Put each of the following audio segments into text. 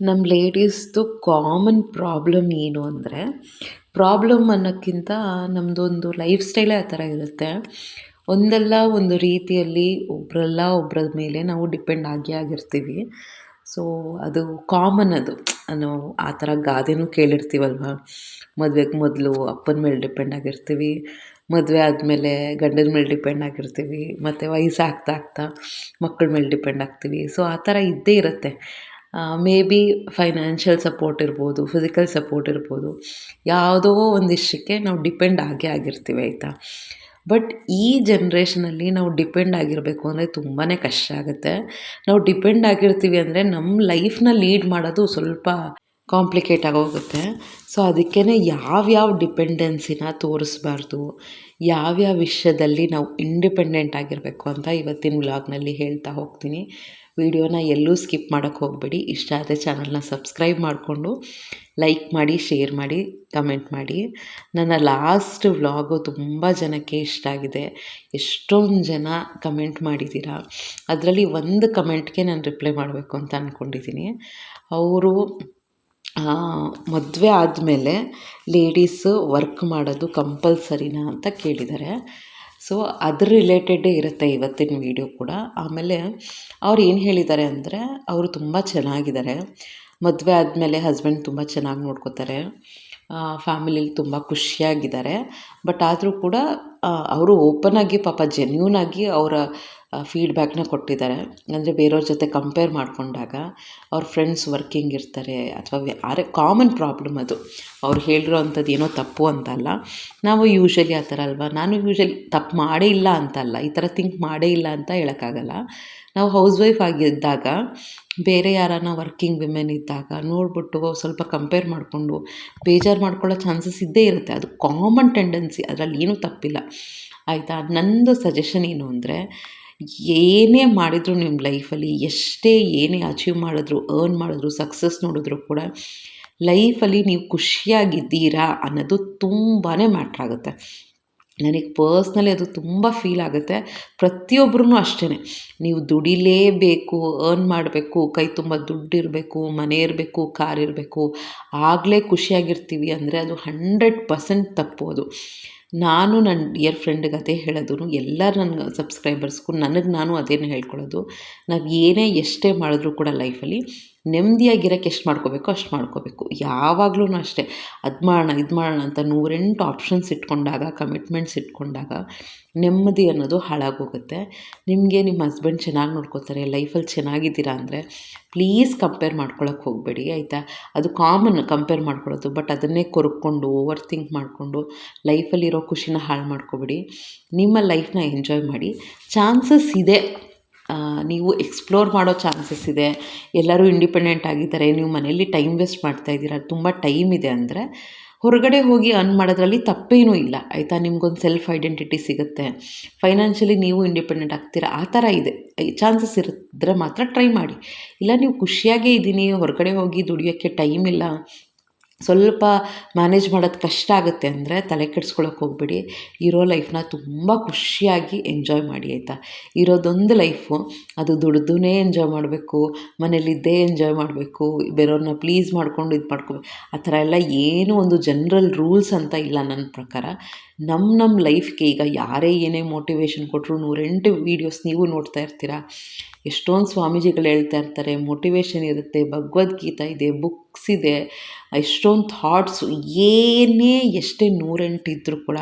ನಮ್ಮ ಲೇಡೀಸ್ದು common problem ಏನು ಅಂದರೆ, ಪ್ರಾಬ್ಲಮ್ ಅನ್ನೋಕ್ಕಿಂತ ನಮ್ಮದೊಂದು ಲೈಫ್ ಸ್ಟೈಲೇ ಆ ಥರ ಇರುತ್ತೆ. ಒಂದಲ್ಲ ಒಂದು ರೀತಿಯಲ್ಲಿ ಒಬ್ಬರಲ್ಲ ಒಬ್ಬರ ಮೇಲೆ ನಾವು ಡಿಪೆಂಡ್ ಆಗಿ ಆಗಿರ್ತೀವಿ. ಸೊ, ಅದು ಕಾಮನ್ ಅದು. ನಾವು ಆ ಥರ ಗಾದೆನೂ ಕೇಳಿರ್ತೀವಲ್ವ? ಮದುವೆಗೆ ಮೊದಲು ಅಪ್ಪನ ಮೇಲೆ ಡಿಪೆಂಡ್ ಆಗಿರ್ತೀವಿ, ಮದುವೆ ಆದಮೇಲೆ ಗಂಡನ ಮೇಲೆ ಡಿಪೆಂಡ್ ಆಗಿರ್ತೀವಿ, ಮತ್ತು ವಯಸ್ಸಾಗ್ತಾ ಆಗ್ತಾ ಮಕ್ಕಳ ಮೇಲೆ ಡಿಪೆಂಡ್ ಆಗ್ತೀವಿ. ಸೊ, ಆ ಥರ ಇದ್ದೇ ಇರುತ್ತೆ. ಮೇ ಬಿ ಫೈನಾನ್ಷಿಯಲ್ ಸಪೋರ್ಟ್ ಇರ್ಬೋದು ಫಿಸಿಕಲ್ ಸಪೋರ್ಟ್ ಇರ್ಬೋದು, ಯಾವುದೋ ಒಂದಿಷ್ಟಕ್ಕೆ ನಾವು ಡಿಪೆಂಡ್ ಆಗೇ ಆಗಿರ್ತೀವಿ, ಆಯಿತಾ? ಬಟ್ ಈ ಜನ್ರೇಷನಲ್ಲಿ ನಾವು ಡಿಪೆಂಡ್ ಆಗಿರಬೇಕು ಅಂದರೆ ತುಂಬಾ ಕಷ್ಟ ಆಗುತ್ತೆ. ನಾವು ಡಿಪೆಂಡ್ ಆಗಿರ್ತೀವಿ ಅಂದರೆ ನಮ್ಮ ಲೈಫ್ನ ಲೀಡ್ ಮಾಡೋದು ಸ್ವಲ್ಪ ಕಾಂಪ್ಲಿಕೇಟ್ ಆಗೋಗುತ್ತೆ. ಸೊ ಅದಕ್ಕೇ ಯಾವ್ಯಾವ ಡಿಪೆಂಡೆನ್ಸಿನ ತೋರಿಸ್ಬಾರ್ದು, ಯಾವ್ಯಾವ ವಿಷಯದಲ್ಲಿ ನಾವು ಇಂಡಿಪೆಂಡೆಂಟ್ ಆಗಿರಬೇಕು ಅಂತ ಇವತ್ತಿನ ವ್ಲಾಗ್ನಲ್ಲಿ ಹೇಳ್ತಾ ಹೋಗ್ತೀನಿ. ವಿಡಿಯೋನ ಎಲ್ಲೂ ಸ್ಕಿಪ್ ಮಾಡೋಕ್ಕೆ ಹೋಗಬೇಡಿ. ಇಷ್ಟ ಆದರೆ ಚಾನಲ್ನ ಸಬ್ಸ್ಕ್ರೈಬ್ ಮಾಡಿಕೊಂಡು ಲೈಕ್ ಮಾಡಿ, ಶೇರ್ ಮಾಡಿ, ಕಮೆಂಟ್ ಮಾಡಿ. ನನ್ನ ಲಾಸ್ಟ್ ವ್ಲಾಗು ತುಂಬ ಜನಕ್ಕೆ ಇಷ್ಟ ಆಗಿದೆ. ಎಷ್ಟೊಂದು ಜನ ಕಮೆಂಟ್ ಮಾಡಿದ್ದೀರಾ? ಅದರಲ್ಲಿ ಒಂದು ಕಮೆಂಟ್ಗೆ ನಾನು ರಿಪ್ಲೈ ಮಾಡಬೇಕು ಅಂತ ಅಂದ್ಕೊಂಡಿದ್ದೀನಿ ಅವರು ಮದುವೆ ಆದಮೇಲೆ ಲೇಡೀಸು ವರ್ಕ್ ಮಾಡೋದು ಕಂಪಲ್ಸರಿನಾ ಅಂತ ಕೇಳಿದ್ದಾರೆ. ಸೊ ಅದ್ರ ರಿಲೇಟೆಡೇ ಇರುತ್ತೆ ಇವತ್ತಿನ ವೀಡಿಯೋ ಕೂಡ. ಆಮೇಲೆ ಅವ್ರು ಏನು ಹೇಳಿದ್ದಾರೆ ಅಂದರೆ, ಅವರು ತುಂಬ ಚೆನ್ನಾಗಿದ್ದಾರೆ. ಮದುವೆ ಆದಮೇಲೆ ಹಸ್ಬೆಂಡ್ ತುಂಬ ಚೆನ್ನಾಗಿ ನೋಡ್ಕೋತಾರೆ. ಫ್ಯಾಮಿಲಿಲಿ ತುಂಬ ಖುಷಿಯಾಗಿದ್ದಾರೆ. ಬಟ್ ಆದರೂ ಕೂಡ ಅವರು ಓಪನ್ ಆಗಿ ಪಾಪ ಜೆನ್ಯೂನ್ ಆಗಿ ಅವರ ಫೀಡ್ಬ್ಯಾಕ್ನ ಕೊಟ್ಟಿದ್ದಾರೆ. ಅಂದರೆ ಬೇರೆಯವ್ರ ಜೊತೆ ಕಂಪೇರ್ ಮಾಡಿಕೊಂಡಾಗ ಅವ್ರ ಫ್ರೆಂಡ್ಸ್ ವರ್ಕಿಂಗ್ ಇರ್ತಾರೆ ಅಥವಾ ಆರೆ ಕಾಮನ್ ಪ್ರಾಬ್ಲಮ್ ಅದು. ಅವ್ರು ಹೇಳಿರೋ ಅಂಥದ್ದು ಏನೋ ತಪ್ಪು ಅಂತಲ್ಲ. ನಾವು ಯೂಶ್ವಲಿ ಆ ಥರ ಅಲ್ವಾ? ನಾನು ಯೂಶ್ವಲಿ ತಪ್ಪು ಮಾಡೇ ಇಲ್ಲ ಅಂತಲ್ಲ. ಈ ಥರ ಥಿಂಕ್ ಮಾಡೇ ಇಲ್ಲ ಅಂತ ಹೇಳೋಕ್ಕಾಗಲ್ಲ. ನಾವು ಹೌಸ್ ವೈಫ್ ಆಗಿದ್ದಾಗ ಬೇರೆ ಯಾರಾನ ವರ್ಕಿಂಗ್ ವಿಮೆನ್ ಇದ್ದಾಗ ನೋಡಿಬಿಟ್ಟು ಸ್ವಲ್ಪ ಕಂಪೇರ್ ಮಾಡಿಕೊಂಡು ಬೇಜಾರು ಮಾಡ್ಕೊಳ್ಳೋ ಚಾನ್ಸಸ್ ಇದ್ದೇ ಇರುತ್ತೆ. ಅದು ಕಾಮನ್ ಟೆಂಡೆನ್ಸಿ ಅದರಲ್ಲಿ ಏನೂ ತಪ್ಪಿಲ್ಲ. ಆಯಿತಾ? ನಂದು ಸಜೆಷನ್ ಏನು ಅಂದರೆ ಏನೇ ಮಾಡಿದ್ರು ನಿಮ್ಮ ಲೈಫಲ್ಲಿ, ಎಷ್ಟೇ ಏನೇ ಅಚೀವ್ ಮಾಡಿದ್ರು ಅರ್ನ್ ಮಾಡಿದ್ರು ಸಕ್ಸಸ್ ನೋಡಿದ್ರು ಕೂಡ, ಲೈಫಲ್ಲಿ ನೀವು ಖುಷಿಯಾಗಿದ್ದೀರಾ ಅನ್ನೋದು ತುಂಬಾ ಮ್ಯಾಟ್ರಾಗುತ್ತೆ ನನಗೆ ಪರ್ಸ್ನಲಿ ಅದು ತುಂಬ ಫೀಲ್ ಆಗುತ್ತೆ. ಪ್ರತಿಯೊಬ್ಬರೂ ಅಷ್ಟೇ ನೀವು ದುಡಿಲೇಬೇಕು ಅರ್ನ್ ಮಾಡಬೇಕು, ಕೈ ತುಂಬ ದುಡ್ಡಿರಬೇಕು, ಮನೆ ಇರಬೇಕು, ಕಾರ್ ಇರಬೇಕು, ಆಗಲೇ ಖುಷಿಯಾಗಿರ್ತೀವಿ ಅಂದರೆ ಅದು ಹಂಡ್ರೆಡ್ ಪರ್ಸೆಂಟ್ ಅದು. ನಾನು ನನ್ನ ಡಿಯರ್ ಫ್ರೆಂಡ್ಗೆ ಅದೇ ಹೇಳೋದು ಎಲ್ಲ ನನ್ನ ಸಬ್ಸ್ಕ್ರೈಬರ್ಸ್ಗೂ ನನಗೆ ನಾನು ಅದೇನೇ ಹೇಳ್ಕೊಳ್ಳೋದು. ನಾವು ಏನೇ ಎಷ್ಟೇ ಮಾಡಿದ್ರೂ ಕೂಡ ಲೈಫಲ್ಲಿ ನೆಮ್ಮದಿಯಾಗಿರೋಕ್ಕೆ ಎಷ್ಟು ಮಾಡ್ಕೋಬೇಕೋ ಅಷ್ಟು ಮಾಡ್ಕೋಬೇಕು. ಯಾವಾಗಲೂ ಅಷ್ಟೇ. ಅದು ಮಾಡೋಣ, ಇದು ಮಾಡೋಣ ಅಂತ ನೂರೆಂಟು ಆಪ್ಷನ್ಸ್ ಇಟ್ಕೊಂಡಾಗ ಕಮಿಟ್ಮೆಂಟ್ಸ್ ಇಟ್ಕೊಂಡಾಗ ನೆಮ್ಮದಿ ಅನ್ನೋದು ಹಾಳಾಗೋಗುತ್ತೆ. ನಿಮಗೆ ನಿಮ್ಮ ಹಸ್ಬೆಂಡ್ ಚೆನ್ನಾಗಿ ನೋಡ್ಕೋತಾರೆ ಲೈಫಲ್ಲಿ ಚೆನ್ನಾಗಿದ್ದೀರಾ ಅಂದರೆ ಪ್ಲೀಸ್ ಕಂಪೇರ್ ಮಾಡ್ಕೊಳಕ್ಕೆ ಹೋಗಬೇಡಿ, ಆಯಿತಾ? ಅದು ಕಾಮನ್ ಕಂಪೇರ್ ಮಾಡ್ಕೊಳ್ಳೋದು ಬಟ್ ಅದನ್ನೇ ಕೊರ್ಕೊಂಡು ಓವರ್ ಥಿಂಕ್ ಮಾಡಿಕೊಂಡು ಲೈಫಲ್ಲಿರೋ ಖುಷಿನ ಹಾಳು ಮಾಡ್ಕೊಬೇಡಿ. ನಿಮ್ಮ ಲೈಫ್ನ ಎಂಜಾಯ್ ಮಾಡಿ. ಚಾನ್ಸಸ್ ಇದೆ. ನೀವು ಎಕ್ಸ್ಪ್ಲೋರ್ ಮಾಡೋ ಚಾನ್ಸಸ್ ಇದೆ. ಎಲ್ಲರೂ ಇಂಡಿಪೆಂಡೆಂಟ್ ಆಗಿದ್ದಾರೆ. ನೀವು ಮನೆಯಲ್ಲಿ ಟೈಮ್ ವೇಸ್ಟ್ ಮಾಡ್ತಾ ಇದ್ದೀರ. ತುಂಬ ಟೈಮ್ ಇದೆ ಅಂದರೆ ಹೊರಗಡೆ ಹೋಗಿ ಅರ್ನ್ ಮಾಡೋದ್ರಲ್ಲಿ ತಪ್ಪೇನೂ ಇಲ್ಲ. ಆಯಿತಾ? ನಿಮ್ಗೊಂದು ಸೆಲ್ಫ್ ಐಡೆಂಟಿಟಿ ಸಿಗುತ್ತೆ. ಫೈನಾನ್ಷಿಯಲಿ ನೀವು ಇಂಡಿಪೆಂಡೆಂಟ್ ಆಗ್ತೀರಾ? ಆ ಥರ ಇದೆ. ಚಾನ್ಸಸ್ ಇರಿದ್ರೆ ಮಾತ್ರ ಟ್ರೈ ಮಾಡಿ. ಇಲ್ಲ, ನೀವು ಖುಷಿಯಾಗೇ ಇದ್ದೀನಿ, ಹೊರಗಡೆ ಹೋಗಿ ದುಡಿಯೋಕ್ಕೆ ಟೈಮ್ ಇಲ್ಲ ಸ್ವಲ್ಪ ಮ್ಯಾನೇಜ್ ಮಾಡೋದು ಕಷ್ಟ ಆಗುತ್ತೆ ಅಂದರೆ ತಲೆ ಕೆಡ್ಸ್ಕೊಳಕ್ಕೆ ಹೋಗ್ಬೇಡಿ. ಇರೋ ಲೈಫ್ನ ತುಂಬ ಖುಷಿಯಾಗಿ ಎಂಜಾಯ್ ಮಾಡಿ ಆಯಿತಾ? ಇರೋದೊಂದು ಲೈಫು ಅದು ದುಡ್ದೂನೇ ಎಂಜಾಯ್ ಮಾಡಬೇಕು, ಮನೇಲಿದ್ದೇ ಎಂಜಾಯ್ ಮಾಡಬೇಕು ಬೇರೆಯವ್ರನ್ನ ಪ್ಲೀಸ್ ಮಾಡ್ಕೊಂಡು ಇದು ಮಾಡ್ಕೋಬೇಕು ಆ ಥರ ಎಲ್ಲ ಏನೂ ಒಂದು ಜನರಲ್ ರೂಲ್ಸ್ ಅಂತ ಇಲ್ಲ ನನ್ನ ಪ್ರಕಾರ. ನಮ್ಮ ನಮ್ಮ ಲೈಫ್ಗೆ ಈಗ ಯಾರೇ ಏನೇ ಮೋಟಿವೇಶನ್ ಕೊಟ್ಟರು ನೂರೆಂಟು ವೀಡಿಯೋಸ್ ನೀವು ನೋಡ್ತಾ ಇರ್ತೀರ? ಎಷ್ಟೊಂದು ಸ್ವಾಮೀಜಿಗಳು ಹೇಳ್ತಾ ಇರ್ತಾರೆ ಮೋಟಿವೇಶನ್ ಇರುತ್ತೆ, ಭಗವದ್ಗೀತಾ ಇದೆ ಬುಕ್ಸ್ ಇದೆ ಎಷ್ಟೊಂದು ಥಾಟ್ಸು ಏನೇ ಎಷ್ಟೇ ನೂರೆಂಟು ಇದ್ದರೂ ಕೂಡ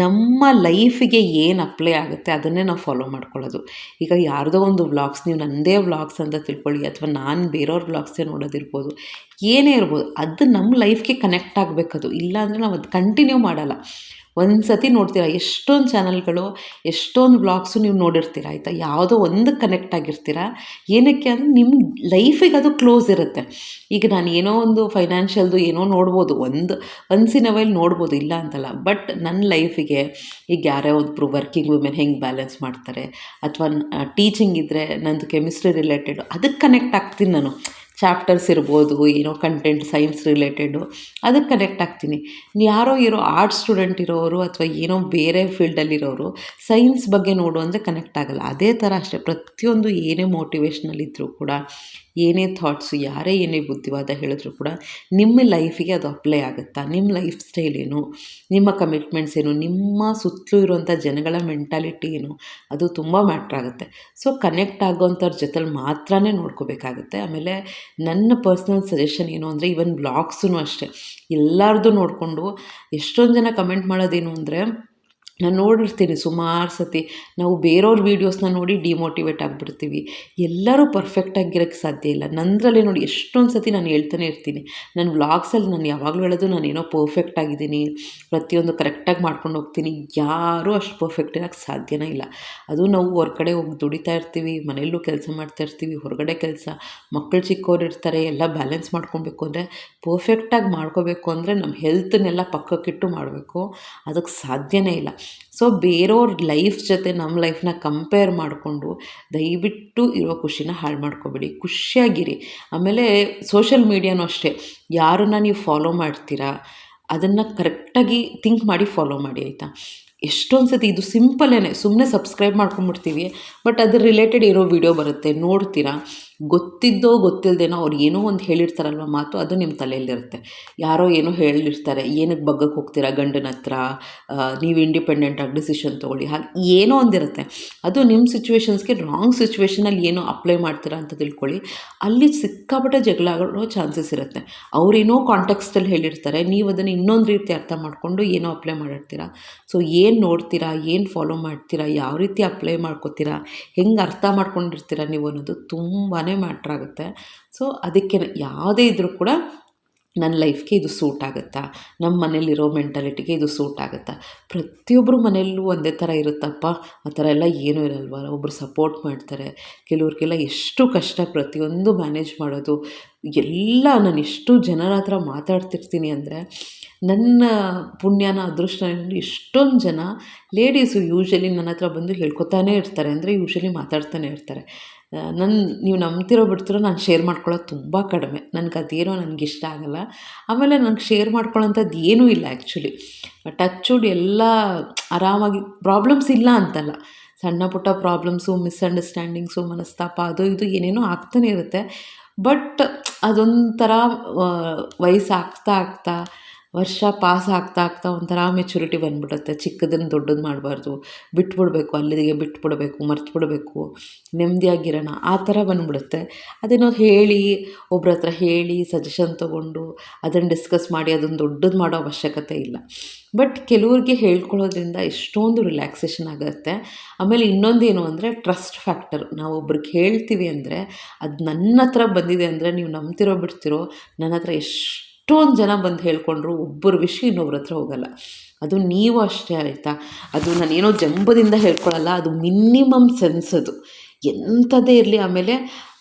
ನಮ್ಮ ಲೈಫಿಗೆ ಏನು ಅಪ್ಲೈ ಆಗುತ್ತೆ ಅದನ್ನೇ ನಾವು ಫಾಲೋ ಮಾಡ್ಕೊಳ್ಳೋದು. ಈಗ ಯಾರ್ದೋ ಒಂದು ವ್ಲಾಗ್ಸ್ ನೀವು ನನ್ನದೇ ವ್ಲಾಗ್ಸ್ ಅಂತ ತಿಳ್ಕೊಳ್ಳಿ ಅಥವಾ ನಾನು ಬೇರೆಯವ್ರ ವ್ಲಾಗ್ಸೇ ನೋಡೋದಿರ್ಬೋದು, ಏನೇ ಇರ್ಬೋದು, ಅದು ನಮ್ಮ ಲೈಫ್ಗೆ ಕನೆಕ್ಟ್ ಆಗಬೇಕದು. ಇಲ್ಲಾಂದರೆ ನಾವು ಅದು ಕಂಟಿನ್ಯೂ ಮಾಡಲ್ಲ. ಒಂದು ಸತಿ ನೋಡ್ತೀರ, ಎಷ್ಟೊಂದು ಚಾನಲ್ಗಳು, ಎಷ್ಟೊಂದು ವ್ಲಾಗ್ಸು ನೀವು ನೋಡಿರ್ತೀರ, ಆಯಿತಾ? ಯಾವುದೋ ಒಂದು ಕನೆಕ್ಟ್ ಆಗಿರ್ತೀರ? ಏನಕ್ಕೆ ಅಂದರೆ ನಿಮ್ಮ ಲೈಫಿಗೆ ಅದು ಕ್ಲೋಸ್ ಇರುತ್ತೆ. ಈಗ ನಾನು ಏನೋ ಒಂದು ಫೈನಾನ್ಷಿಯಲ್ದು ಏನೋ ನೋಡ್ಬೋದು, ಒಂದು ಒನ್ಸ್ ಇನ್ ವೈಲ್ ನೋಡ್ಬೋದು, ಇಲ್ಲ ಅಂತಲ್ಲ, ಬಟ್ ನನ್ನ ಲೈಫಿಗೆ ಈಗ ಯಾರೇ ಒಬ್ಬರು ವರ್ಕಿಂಗ್ ವುಮೆನ್ ಹೆಂಗೆ ಬ್ಯಾಲೆನ್ಸ್ ಮಾಡ್ತಾರೆ, ಅಥವಾ ಟೀಚಿಂಗ್ ಇದ್ದರೆ ನಂದು ಕೆಮಿಸ್ಟ್ರಿ ರಿಲೇಟೆಡ್ ಅದಕ್ಕೆ ಕನೆಕ್ಟ್ ಆಗ್ತೀನಿ ನಾನು. ಚಾಪ್ಟರ್ಸ್ ಇರ್ಬೋದು, ಏನೋ ಕಂಟೆಂಟ್ ಸೈನ್ಸ್ ರಿಲೇಟೆಡು ಅದಕ್ಕೆ ಕನೆಕ್ಟ್ ಆಗ್ತೀನಿ. ಯಾರೋ ಇರೋ ಆರ್ಟ್ಸ್ ಸ್ಟೂಡೆಂಟ್ ಇರೋರು ಅಥವಾ ಏನೋ ಬೇರೆ ಫೀಲ್ಡಲ್ಲಿರೋರು ಸೈನ್ಸ್ ಬಗ್ಗೆ ನೋಡು ಅಂದರೆ ಕನೆಕ್ಟ್ ಆಗೋಲ್ಲ. ಅದೇ ಥರ ಅಷ್ಟೇ. ಪ್ರತಿಯೊಂದು ಏನೇ ಮೋಟಿವೇಶ್ನಲ್ ಇದ್ದರೂ ಕೂಡ ಏನೇ ಥಾಟ್ಸು ಯಾರೇ ಏನೇ ಬುದ್ಧಿವಾದ ಹೇಳಿದ್ರು ಕೂಡ ನಿಮ್ಮ ಲೈಫಿಗೆ ಅದು ಅಪ್ಲೈ ಆಗುತ್ತಾ? ನಿಮ್ಮ ಲೈಫ್ ಸ್ಟೈಲ್ ಏನು? ನಿಮ್ಮ ಕಮಿಟ್ಮೆಂಟ್ಸ್ ಏನು? ನಿಮ್ಮ ಸುತ್ತಲೂ ಇರುವಂಥ ಜನಗಳ ಮೆಂಟಾಲಿಟಿ ಏನು? ಅದು ತುಂಬ ಮ್ಯಾಟ್ರ್ ಆಗುತ್ತೆ. ಸೊ ಕನೆಕ್ಟ್ ಆಗೋವಂಥವ್ರ ಜೊತೆಲಿ ಮಾತ್ರ ನೋಡ್ಕೋಬೇಕಾಗುತ್ತೆ. ಆಮೇಲೆ ನನ್ನ ಪರ್ಸ್ನಲ್ ಸಜೆಷನ್ ಏನು ಅಂದರೆ ಇವನ್ ಬ್ಲಾಗ್ಸೂ ಅಷ್ಟೇ. ಎಲ್ಲರದ್ದು ನೋಡಿಕೊಂಡು ಎಷ್ಟೊಂದು ಜನ ಕಮೆಂಟ್ ಮಾಡೋದೇನು ಅಂದರೆ ನಾನು ನೋಡಿರ್ತೀನಿ ಸುಮಾರು ಸತಿ. ನಾವು ಬೇರೆಯವ್ರ ವೀಡಿಯೋಸ್ನ ನೋಡಿ ಡಿಮೋಟಿವೇಟ್ ಆಗಿಬಿಡ್ತೀವಿ. ಎಲ್ಲರೂ ಪರ್ಫೆಕ್ಟಾಗಿರೋಕ್ಕೆ ಸಾಧ್ಯ ಇಲ್ಲ. ನನ್ನದ್ರಲ್ಲೇ ನೋಡಿ ಎಷ್ಟೊಂದು ಸತಿ ನಾನು ಹೇಳ್ತಾನೆ ಇರ್ತೀನಿ. ನನ್ನ ವ್ಲಾಗ್ಸಲ್ಲಿ ನಾನು ಯಾವಾಗಲೂ ಹೇಳೋದು ನಾನೇನೋ ಪರ್ಫೆಕ್ಟ್ ಆಗಿದ್ದೀನಿ. ಪ್ರತಿಯೊಂದು ಕರೆಕ್ಟಾಗಿ ಮಾಡ್ಕೊಂಡು ಹೋಗ್ತೀನಿ. ಯಾರೂ ಅಷ್ಟು ಪರ್ಫೆಕ್ಟ್ ಇರೋಕ್ಕೆ ಸಾಧ್ಯನೇ ಇಲ್ಲ. ಅದು ನಾವು ಹೊರ್ಗಡೆ ಹೋಗಿ ದುಡಿತಾ ಇರ್ತೀವಿ. ಮನೆಯಲ್ಲೂ ಕೆಲಸ ಮಾಡ್ತಾ ಇರ್ತೀವಿ. ಹೊರಗಡೆ ಕೆಲಸ ಮಕ್ಕಳು ಚಿಕ್ಕವ್ರು ಇರ್ತಾರೆ, ಎಲ್ಲ ಬ್ಯಾಲೆನ್ಸ್ ಮಾಡ್ಕೊಬೇಕು ಅಂದರೆ ಪರ್ಫೆಕ್ಟಾಗಿ ಮಾಡ್ಕೋಬೇಕು ಅಂದರೆ ನಮ್ಮ ಹೆಲ್ತನ್ನೆಲ್ಲ ಪಕ್ಕಕ್ಕಿಟ್ಟು ಮಾಡಬೇಕು. ಅದಕ್ಕೆ ಸಾಧ್ಯನೇ ಇಲ್ಲ. ಸೊ ಬೇರೆಯವ್ರ ಲೈಫ್ ಜೊತೆ ನಮ್ಮ ಲೈಫ್ನ ಕಂಪೇರ್ ಮಾಡಿಕೊಂಡು ದಯವಿಟ್ಟು ಇರೋ ಖುಷಿನ ಹಾಳು ಮಾಡ್ಕೋಬೇಡಿ. ಖುಷಿಯಾಗಿರಿ. ಆಮೇಲೆ ಸೋಷಲ್ ಮೀಡಿಯಾನೂ ಅಷ್ಟೇ. ಯಾರನ್ನ ನೀವು ಫಾಲೋ ಮಾಡ್ತೀರಾ, ಅದನ್ನು ಕರೆಕ್ಟಾಗಿ ಥಿಂಕ್ ಮಾಡಿ ಫಾಲೋ ಮಾಡಿ, ಆಯಿತಾ? ಎಷ್ಟೊಂದು ಸತಿ ಇದು ಸಿಂಪಲ್ಲೇ ಸುಮ್ಮನೆ ಸಬ್ಸ್ಕ್ರೈಬ್ ಮಾಡ್ಕೊಂಬಿಡ್ತೀವಿ ಬಟ್ ಅದ್ರ ರಿಲೇಟೆಡ್ ಇರೋ ವಿಡಿಯೋ ಬರುತ್ತೆ. ನೋಡ್ತೀರಾ? ಗೊತ್ತಿದ್ದೋ ಗೊತ್ತಿಲ್ಲದೇನೋ ಅವ್ರು ಏನೋ ಒಂದು ಹೇಳಿರ್ತಾರಲ್ವ ಮಾತು, ಅದು ನಿಮ್ಮ ತಲೆಯಲ್ಲಿರುತ್ತೆ. ಯಾರೋ ಏನೋ ಹೇಳಿರ್ತಾರೆ ಏನಕ್ಕೆ ಬಗ್ಗಕ್ಕೆ ಹೋಗ್ತೀರಾ ಗಂಡನ ಹತ್ರ ನೀವು ಇಂಡಿಪೆಂಡೆಂಟಾಗಿ ಡಿಸಿಷನ್ ತೊಗೊಳ್ಳಿ, ಹಾಗೆ ಏನೋ ಒಂದಿರುತ್ತೆ. ಅದು ನಿಮ್ಮ ಸಿಚುವೇಶನ್ಸ್ಗೆ ರಾಂಗ್ ಸಿಚುವೇಶನಲ್ಲಿ ಏನೋ ಅಪ್ಲೈ ಮಾಡ್ತೀರಾ ಅಂತ ತಿಳ್ಕೊಳ್ಳಿ. ಅಲ್ಲಿ ಸಿಕ್ಕಾಪಟ್ಟೆ ಜಗಳ ಆಗೋ ಚಾನ್ಸಸ್ ಇರುತ್ತೆ. ಅವರೇನೋ ಕಾಂಟೆಕ್ಸ್ಟಲ್ಲಿ ಹೇಳಿರ್ತಾರೆ, ನೀವು ಅದನ್ನು ಇನ್ನೊಂದು ರೀತಿ ಅರ್ಥ ಮಾಡಿಕೊಂಡು ಏನೋ ಅಪ್ಲೈ ಮಾಡಿರ್ತೀರಾ. ಸೊ ಏನು ನೋಡ್ತೀರಾ, ಏನು ಫಾಲೋ ಮಾಡ್ತೀರಾ, ಯಾವ ರೀತಿ ಅಪ್ಲೈ ಮಾಡ್ಕೋತೀರಾ, ಹೆಂಗೆ ಅರ್ಥ ಮಾಡ್ಕೊಂಡಿರ್ತೀರಾ ನೀವು ಅನ್ನೋದು ತುಂಬಾ ಮ್ಯಾಟ್ರ್ ಆಗುತ್ತೆ. ಸೊ, ಅದಕ್ಕೆ ಯಾವುದೇ ಇದ್ದರೂ ಕೂಡ ನನ್ನ ಲೈಫ್ಗೆ ಇದು ಸೂಟ್ ಆಗುತ್ತಾ? ನಮ್ಮ ಮನೇಲಿರೋ ಮೆಂಟಾಲಿಟಿಗೆ ಇದು ಸೂಟ್ ಆಗುತ್ತಾ? ಪ್ರತಿಯೊಬ್ಬರು ಮನೆಯಲ್ಲೂ ಒಂದೇ ಥರ ಇರುತ್ತಪ್ಪ? ಆ ಥರ ಎಲ್ಲ ಏನೂ ಇರಲ್ವ ಒಬ್ಬರು ಸಪೋರ್ಟ್ ಮಾಡ್ತಾರೆ. ಕೆಲವ್ರಿಗೆಲ್ಲ ಎಷ್ಟು ಕಷ್ಟ ಪ್ರತಿಯೊಂದು ಮ್ಯಾನೇಜ್ ಮಾಡೋದು. ಎಲ್ಲ ನಾನು ಎಷ್ಟು ಜನರ ಹತ್ರ ಮಾತಾಡ್ತಿರ್ತೀನಿ ಅಂದರೆ, ನನ್ನ ಪುಣ್ಯನ ಅದೃಷ್ಟ ಎಷ್ಟೊಂದು ಜನ ಲೇಡೀಸು ಯೂಶ್ವಲಿ ನನ್ನ ಹತ್ರ ಬಂದು ಹೇಳ್ಕೊತಾನೆ ಇರ್ತಾರೆ. ಅಂದರೆ ಯೂಶ್ವಲಿ ಮಾತಾಡ್ತಾನೆ ಇರ್ತಾರೆ. ನನ್ನ ನೀವು ನಂಬ್ತಿರೋ ಬಿಡ್ತಿರೋ ನಾನು ಶೇರ್ ಮಾಡ್ಕೊಳ್ಳೋದು ತುಂಬ ಕಡಿಮೆ. ನನಗೆ ಅದೇನೋ ನನಗೆ ಇಷ್ಟ ಆಗಲ್ಲ. ಆಮೇಲೆ ನನಗೆ ಶೇರ್ ಮಾಡ್ಕೊಳ್ಳೋಂಥದ್ದು ಏನೂ ಇಲ್ಲ ಆ್ಯಕ್ಚುಲಿ ಟಚ್ಡ್ ಎಲ್ಲ ಆರಾಮಾಗಿ ಪ್ರಾಬ್ಲಮ್ಸ್ ಇಲ್ಲ ಅಂತಲ್ಲ. ಸಣ್ಣ ಪುಟ್ಟ ಪ್ರಾಬ್ಲಮ್ಸು ಮಿಸ್ಅಂಡರ್ಸ್ಟ್ಯಾಂಡಿಂಗ್ಸು ಮನಸ್ತಾಪ, ಅದು ಇದು ಏನೇನೋ ಆಗ್ತಾನೆ ಇರುತ್ತೆ. ಬಟ್ ಅದೊಂಥರ ವಯಸ್ಸಾಗ್ತಾ ಆಗ್ತಾ ವರ್ಷ ಪಾಸ್ ಆಗ್ತಾ ಆಗ್ತಾ ಒಂಥರ ಮೆಚುರಿಟಿ ಬಂದ್ಬಿಡುತ್ತೆ. ಚಿಕ್ಕದನ್ನು ದೊಡ್ಡದು ಮಾಡಬಾರ್ದು. ಬಿಟ್ಬಿಡ್ಬೇಕು, ಅಲ್ಲಿಗೆ ಬಿಟ್ಬಿಡ್ಬೇಕು ಮರ್ತು ಬಿಡಬೇಕು ನೆಮ್ಮದಿಯಾಗಿರೋಣ. ಆ ಥರ ಬಂದ್ಬಿಡುತ್ತೆ. ಅದೇನೋ ಹೇಳಿ, ಒಬ್ರ ಹತ್ರ ಹೇಳಿ ಸಜೆಷನ್ ತೊಗೊಂಡು ಅದನ್ನು ಡಿಸ್ಕಸ್ ಮಾಡಿ, ಅದನ್ನು ದೊಡ್ಡದು ಮಾಡೋ ಅವಶ್ಯಕತೆ ಇಲ್ಲ. ಬಟ್ ಕೆಲವ್ರಿಗೆ ಹೇಳ್ಕೊಳ್ಳೋದ್ರಿಂದ ಎಷ್ಟೊಂದು ರಿಲ್ಯಾಕ್ಸೇಷನ್ ಆಗುತ್ತೆ. ಆಮೇಲೆ ಇನ್ನೊಂದೇನು ಅಂದರೆ ಟ್ರಸ್ಟ್ ಫ್ಯಾಕ್ಟರ್ ನಾವು ಒಬ್ರಿಗೆ ಹೇಳ್ತೀವಿ ಅಂದರೆ, ಅದು ನನ್ನ ಹತ್ರ ಬಂದಿದೆ ಅಂದರೆ ನೀವು ನಂಬ್ತಿರೋ ಬಿಡ್ತಿರೋ, ನನ್ನ ಹತ್ರ ಎಷ್ಟು ಎಷ್ಟೊಂದು ಜನ ಬಂದು ಹೇಳ್ಕೊಂಡ್ರು, ಒಬ್ಬರ ವಿಷಯ ಇನ್ನೊಬ್ರ ಹತ್ರ ಹೋಗಲ್ಲ. ಅದು ನೀವು ಅಷ್ಟೇ ಆಯಿತಾ? ಅದು ನಾನೇನೋ ಜಂಬದಿಂದ ಹೇಳ್ಕೊಳ್ಳಲ್ಲ ಅದು ಮಿನಿಮಮ್ ಸೆನ್ಸ್ ಅದು. ಎಂಥದ್ದೇ ಇರಲಿ ಆಮೇಲೆ